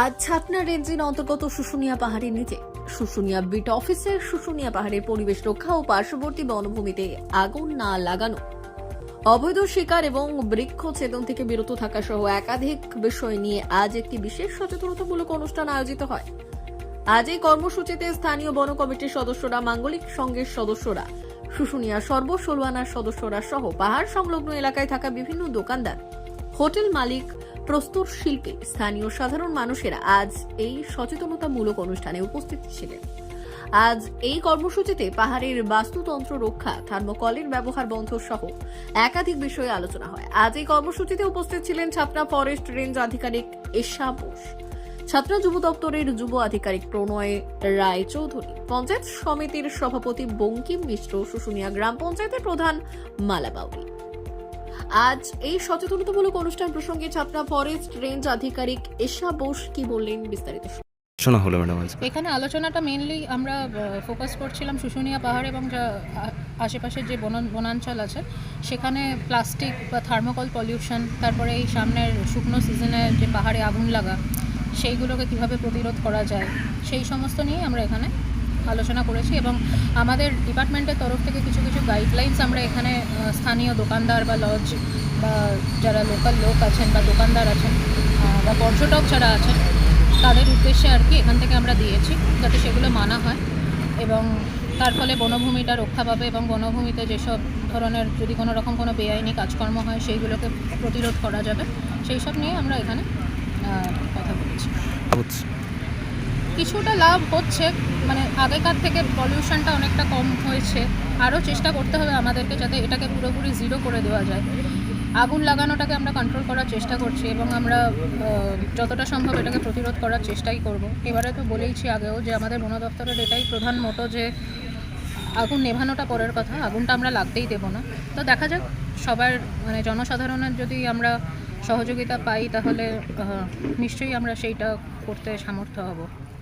আজ ছাতনা রেঞ্জের অন্তর্গত শুশুনিয়া পাহাড়ের নিচে। শুশুনিয়া বিট অফিসের শুশুনিয়া পাহাড়ের পরিবেশ রক্ষা ও পার্শ্ববর্তী বনভূমিতে আগুন না লাগানো। অবৈধ শিকার এবং বৃক্ষ ছেদন থেকে বিরত থাকা সহ একাধিক বিষয় নিয়ে আজ একটি বিশেষ সচেতনতামূলক অনুষ্ঠান আয়োজিত হয়। আজ এই কর্মসূচিতে স্থানীয় বন কমিটির সদস্যরা, মাঙ্গলিক সংঘের সদস্যরা, শুশুনিয়া সর্বসলুয়ানার সদস্যরা সহ পাহাড় সংলগ্ন এলাকায় থাকা বিভিন্ন দোকানদার, হোটেল মালিক প্রস্তুত শিল্পী স্থানীয় সাধারণ মানুষেরা আজ এই সচেতনতামূলক অনুষ্ঠানে উপস্থিত ছিলেন। আজ এই কর্মসূচিতে পাহাড়ের বাস্তুতন্ত্র রক্ষা, থার্মোকলের ব্যবহার বন্ধ সহ একাধিক বিষয়ে আলোচনা হয়। আজ এই কর্মসূচিতে উপস্থিত ছিলেন ছাপনা ফরেস্ট রেঞ্জ আধিকারিক এশা বোস, ছাত্র যুব দপ্তরের যুব আধিকারিক প্রণয় রায় চৌধুরী, পঞ্চায়েত সমিতির সভাপতি বঙ্কিম মিশ্র, শুশুনিয়া গ্রাম পঞ্চায়েতের প্রধান মালা বাউরি। আজ এই সচেতনতামূলক অনুষ্ঠান প্রসঙ্গে ছাত্রা ফরেস্ট রেঞ্জ আধিকারিক এশা বোস কি বললেন বিস্তারিত শোনা হলো ম্যাডাম এখানে আলোচনাটা মেনলি আমরা ফোকাস করছিলাম শুশুনিয়া পাহাড় এবং যা আশেপাশের যে বন বনাঞ্চল আছে সেখানে প্লাস্টিক বা থার্মোকল পলিউশন তারপরে এই সামনের শুকনো সিজনে যে পাহাড়ে আগুন লাগা সেইগুলোকে কীভাবে প্রতিরোধ করা যায় সেই সমস্ত নিয়েই আমরা এখানে আলোচনা করেছি এবং আমাদের ডিপার্টমেন্টের তরফ থেকে কিছু কিছু গাইডলাইন্স আমরা এখানে স্থানীয় দোকানদার বা লজ বা যারা লোকাল লোক আছেন বা দোকানদার আছেন বা পর্যটক যারা আছেন, তাদের উদ্দেশ্যে আর কি এখান থেকে আমরা দিয়েছি যাতে সেগুলো মানা হয় এবং তার ফলে বনভূমিটা রক্ষা পাবে এবং বনভূমিতে যেসব ধরনের যদি কোনো রকম কোনো বেআইনি কাজকর্ম হয়, সেইগুলোকে প্রতিরোধ করা যাবে। সেই সব নিয়ে আমরা এখানে কথা বলেছি। কিছুটা লাভ হচ্ছে মানে আগেকার থেকে পলিউশনটা অনেকটা কম হয়েছে। আরও চেষ্টা করতে হবে আমাদেরকে যাতে এটাকে পুরোপুরি জিরো করে দেওয়া যায়। আগুন লাগানোটাকে আমরা কন্ট্রোল করার চেষ্টা করছি এবং আমরা যতটা সম্ভব এটাকে প্রতিরোধ করার চেষ্টাই করব। এবারে তো বলেইছি আগেও যে আমাদের বন দপ্তরের এটাই প্রধান মোটো যে, আগুন নেভানোটা পরের কথা, আগুনটা আমরা লাগতেই দেবো না। তো দেখা যাক, সবার মানে জনসাধারণের যদি আমরা সহযোগিতা পাই তাহলে নিশ্চয়ই আমরা সেইটা করতে সামর্থ্য হব।